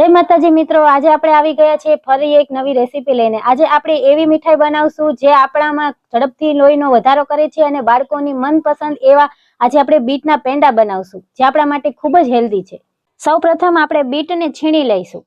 જય માતાજી મિત્રો, આજે આપણે આવી ગયા છીએ ફરી એક નવી રેસીપી લઈને. આજે આપણે એવી મીઠાઈ બનાવશું જે આપણામાં ઝડપથી લોહીનો વધારો કરે છે અને બાળકોની મનપસંદ એવા આજે આપણે બીટના પેંડા બનાવશું, જે આપણા માટે ખૂબ જ હેલ્ધી છે. સૌ આપણે બીટને છીણી લઈશું.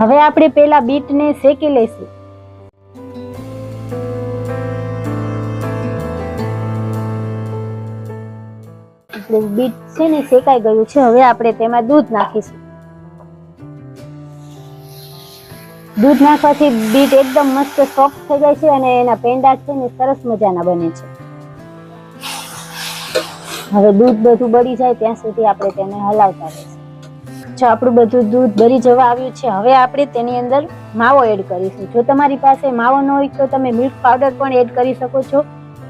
હવે આપણે પેલા બીટને શેકી લઈશું. બીટ છે ને શેકાઈ ગયું છે, હવે આપણે તેમાં દૂધ નાખીશું. દૂધ નાખવાથી બીટ એકદમ મસ્ત સોફ્ટ થઈ જાય છે અને એના પેંડા છે ને સરસ મજાના બને છે. હવે દૂધ બધું બળી જાય ત્યાં સુધી આપણે તેને હલાવતા રહીશું. જો આપણું બધું દૂધ ભરી જવા આવ્યું છે, હવે આપણે તેની અંદર માવો એડ કરીશું. જો તમારી પાસે માવો ન હોય તો તમે મિલ્ક પાવડર પણ એડ કરી શકો છો,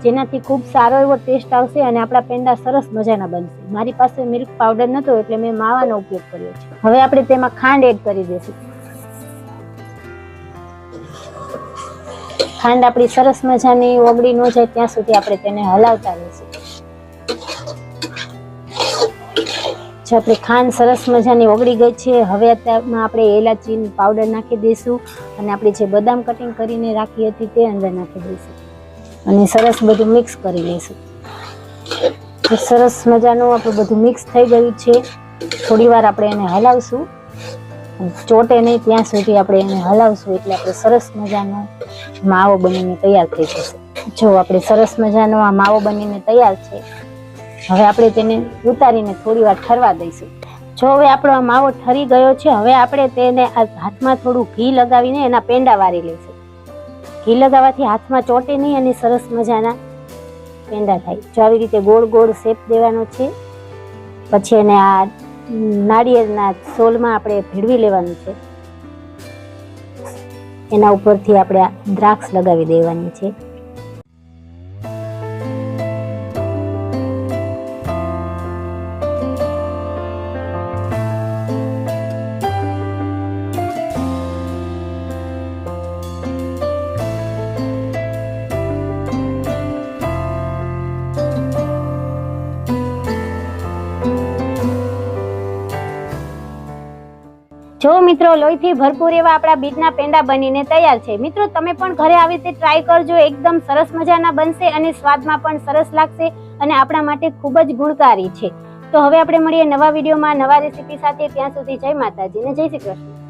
જેનાથી ખૂબ સારો એવો ટેસ્ટ આવશે અને આપણા પેંડા સરસ મજાના બનશે. મારી પાસે મિલ્ક પાવડર નહોતો એટલે મેં માવાનો ઉપયોગ કર્યો છે. હવે આપણે તેમાં ખાંડ એડ કરી દઈશું. ખાંડ આપણી સરસ મજાની ઓગળી ન જાય ત્યાં સુધી આપણે તેને હલાવતા રહીશું. જે આપણી ખાંડ સરસ મજાની ઓગળી ગઈ છે. હવે અત્યારમાં આપણે એલાચી પાવડર નાખી દઈશું અને આપણે જે બદામ કટિંગ કરીને રાખી હતી તે અંદર નાખી દઈશું. અને સરસ બધું મિક્સ કરી લઈશું. સરસ મજાનું આપણું બધું મિક્સ થઈ ગયું છે. થોડી વાર આપણે એને હલાવશું. ચોટે નહીં, ત્યાં સુધી આપણે એને હલાવશું એટલે આપણે સરસ મજાનો માવો બનીને તૈયાર થઈ જશે. જો આપણે સરસ મજાનો આ માવો બનીને તૈયાર છે હવે આપણે તેને ઉતારીને થોડી વાર ઠરવા દઈશું. જો હવે આપણો આ માવો ઠરી ગયો છે, હવે આપણે તેને આ હાથમાં થોડું ઘી લગાવીને એના પેંડા વારી લઈશું. ઘી લગાવવાથી હાથમાં ચોટે નહીં અને સરસ મજાના પેંડા થાય. જો આવી રીતે ગોળ ગોળ શેપ દેવાનો છે, પછી એને આ નાળિયેરના સોલમાં આપણે ભેળવી લેવાનું છે. એના ઉપરથી આપણે દ્રાક્ષ લગાવી દેવાની છે. જો મિત્રો લોહીથી ભરપૂર એવા આપણા બીટના પેંડા બનીને તૈયાર છે, મિત્રો તમે પણ ઘરે આવી રીતે ટ્રાય કરજો, એકદમ સરસ મજાના બનશે અને સ્વાદમાં પણ સરસ લાગશે અને આપણા માટે ખૂબ જ ગુણકારી છે. તો હવે આપણે મળીએ નવા વિડીયોમાં નવા રેસીપી સાથે, ત્યાં સુધી જય માતાજી ને જય શ્રી કૃષ્ણ.